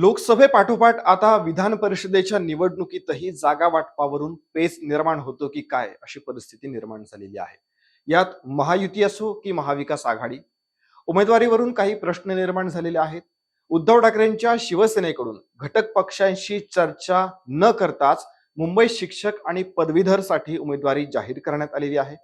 लोकसभेपाठोपाठ आता विधान परिषदेच्या निवडणुकीतही जागा वाटपावरून पेच निर्माण होतो की काय अशी परिस्थिती निर्माण झालेली आहे. यात महायुती असो की महाविकास आघाडी उमेदवारीवरून काही प्रश्न निर्माण झालेले आहेत. उद्धव ठाकरेंच्या शिवसेनेकडून घटक पक्षांशी चर्चा न करताच मुंबई शिक्षक आणि पदवीधरसाठी उमेदवारी जाहीर करण्यात आलेली आहे.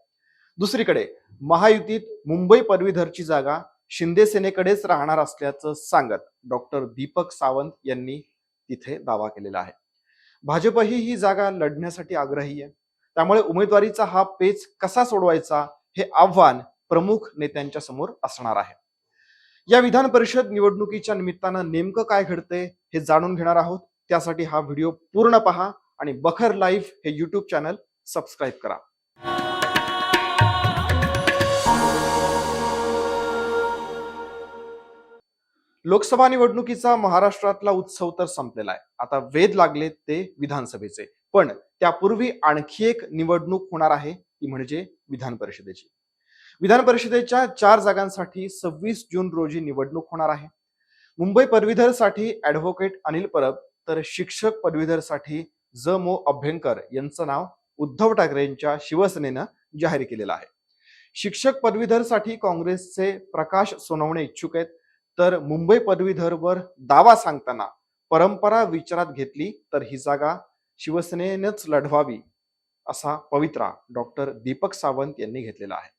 दुसरीकडे महायुतीत मुंबई पदवीधरची जागा शिंदे सेनेकडेच राहणार असल्याचं सांगत डॉक्टर दीपक सावंत यांनी तिथे दावा केलेला आहे. भाजपही ही जागा लढण्यासाठी आग्रही आहे. त्यामुळे उमेदवारीचा हा पेच कसा सोडवायचा हे आव्हान प्रमुख नेत्यांच्या समोर असणार आहे. या विधान परिषद निवडणुकीच्या निमित्तानं नेमकं काय घडतंय हे जाणून घेणार आहोत. त्यासाठी हा व्हिडिओ पूर्ण पहा आणि बखर लाईव्ह हे युट्यूब चॅनल सबस्क्राईब करा. लोकसभा निवडणुकीचा महाराष्ट्रातला उत्सव तर संपलेला आहे. आता वेध लागले ते विधानसभेचे. पण त्यापूर्वी आणखी एक निवडणूक होणार आहे ती म्हणजे विधान परिषदेची विधान परिषदेच्या चार जागांसाठी सव्वीस जून रोजी निवडणूक होणार आहे. मुंबई पदवीधरसाठी ऍडव्होकेट अनिल परब तर शिक्षक पदवीधरसाठी ज. मो. अभ्यंकर यांचं नाव उद्धव ठाकरेंच्या शिवसेनेनं जाहीर केलेलं आहे. शिक्षक पदवीधरसाठी काँग्रेसचे प्रकाश सोनवणे इच्छुक आहेत. तर मुंबई पदवीधरवर दावा सांगताना परंपरा विचारात घेतली तर ही जागा शिवसेनेनंच लढवावी असा पवित्रा डॉक्टर दीपक सावंत यांनी घेतलेला आहे.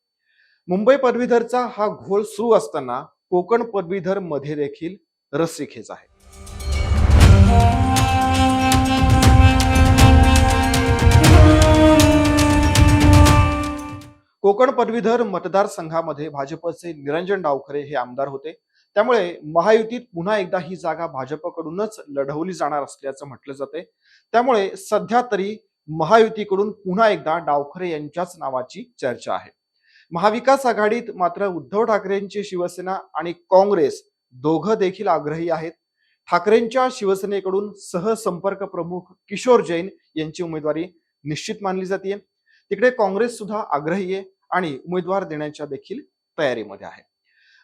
मुंबई पदवीधरचा हा घोळ सुरू असताना कोकण पदवीधरमध्ये देखील रस्सीखेच आहे. कोकण पदवीधर मतदारसंघामध्ये भाजपचे निरंजन डावखरे हे आमदार होते. त्यामुळे महायुतीत पुन्हा एकदा ही जागा भाजपकडूनच लढवली जाणार असल्याचं म्हटलं जाते त्यामुळे सध्या तरी महायुतीकडून पुन्हा एकदा डावखरे यांच्याच नावाची चर्चा आहे. महाविकास आघाडीत मात्र उद्धव ठाकरेंची शिवसेना आणि काँग्रेस दोघं देखील आग्रही आहेत. ठाकरेंच्या शिवसेनेकडून सहसंपर्क प्रमुख किशोर जैन यांची उमेदवारी निश्चित मानली जाते तिकडे काँग्रेस सुद्धा आग्रही आहे आणि उमेदवार देण्याच्या देखील तयारीमध्ये आहे.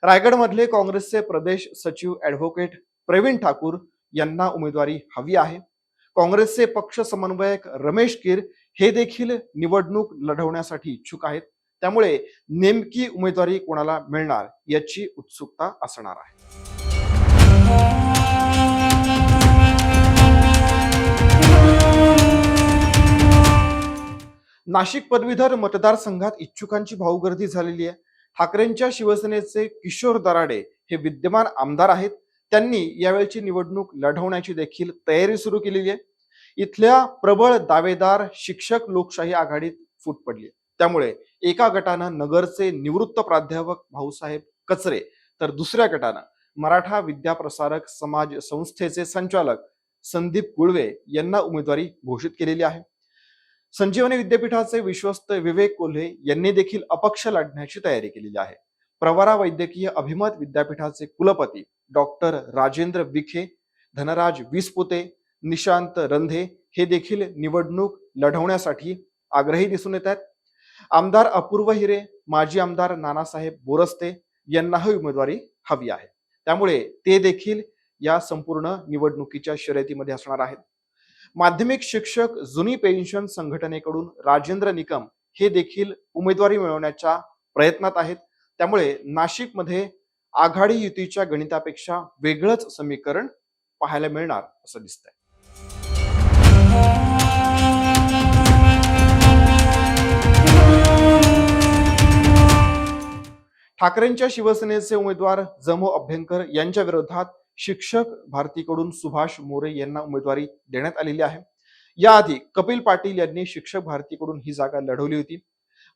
रायगडमधले काँग्रेसचे प्रदेश सचिव ॲडव्होकेट प्रवीण ठाकूर यांना उमेदवारी हवी आहे. काँग्रेसचे पक्ष समन्वयक रमेश कीर हे देखील निवडणूक लढवण्यासाठी इच्छुक आहेत. त्यामुळे नेमकी उमेदवारी कोणाला मिळणार याची उत्सुकता असणार आहे. नाशिक पदवीधर मतदारसंघात इच्छुकांची भाऊगर्दी झालेली आहे. ठाकरेंच्या शिवसेनेचे किशोर दराडे हे विद्यमान आमदार आहेत. त्यांनी यावेळची निवडणूक लढवण्याची देखील तयारी सुरू केलेली आहे. इथल्या प्रबळ दावेदार शिक्षक लोकशाही आघाडीत फूट पडली त्यामुळे एका गटानं नगरचे निवृत्त प्राध्यापक भाऊसाहेब कचरे तर दुसऱ्या गटानं मराठा विद्याप्रसारक समाज संस्थेचे संचालक संदीप गुळवे यांना उमेदवारी घोषित केलेली आहे. संजीवनी विद्यापीठाचे विश्वस्त विवेक कोल्हे यांनी देखील अपक्ष लढण्याची तयारी केलेली आहे. प्रवरा वैद्यकीय अभिमत विद्यापीठाचे कुलपती डॉक्टर राजेंद्र विखे धनराज विसपुते निशांत रंधे हे देखील निवडणूक लढवण्यासाठी आग्रही दिसून येत आहेत. आमदार अपूर्व हिरे माजी आमदार नानासाहेब बोरस्ते यांनाही उमेदवारी हवी आहे. त्यामुळे ते देखील या संपूर्ण निवडणुकीच्या शर्यतीमध्ये असणार आहेत. माध्यमिक शिक्षक जुनी पेन्शन संघटनेकडून राजेंद्र निकम हे देखील उमेदवारी मिळवण्याच्या प्रयत्नात आहेत. त्यामुळे नाशिकमध्ये आघाडी युतीच्या गणितापेक्षा वेगळंच समीकरण पाहायला मिळणार असं दिसतंय. ठाकरेंच्या शिवसेनेचे उमेदवार जमो अभ्यंकर यांच्या विरोधात शिक्षक भारतीकडून सुभाष मोरे यांना उमेदवारी देण्यात आलेली आहे. याआधी कपिल पाटील यांनी शिक्षक भारतीकडून ही जागा लढवली होती.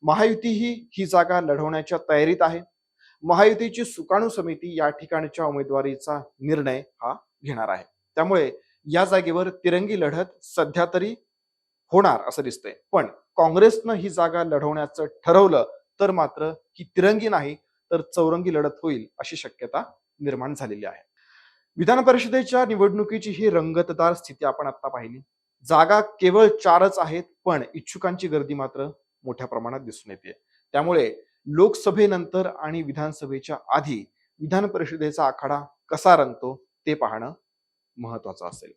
महायुती ही ही जागा लढवण्याच्या तयारीत आहे. महायुतीची सुकाणू समिती या ठिकाणच्या उमेदवारीचा निर्णय हा घेणार आहे. त्यामुळे या जागेवर तिरंगी लढत सध्या तरी होणार असं दिसतंय. पण काँग्रेसनं ही जागा लढवण्याचं ठरवलं तर मात्र ही तिरंगी नाही तर चौरंगी लढत होईल अशी शक्यता निर्माण झालेली आहे. विधान परिषदेच्या निवडणुकीची ही रंगतदार स्थिती आपण आता पाहिली. जागा केवळ चारच आहेत पण इच्छुकांची गर्दी मात्र मोठ्या प्रमाणात दिसून येते. त्यामुळे लोकसभेनंतर आणि विधानसभेच्या आधी विधान परिषदेचा आखाडा कसा रंगतो ते पाहणं महत्वाचं असेल.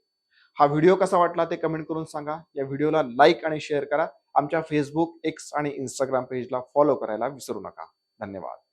हा व्हिडिओ कसा वाटला ते कमेंट करून सांगा. या व्हिडिओला लाईक आणि शेअर करा. आमच्या फेसबुक एक्स आणि इंस्टाग्राम पेजला फॉलो करायला विसरू नका. धन्यवाद.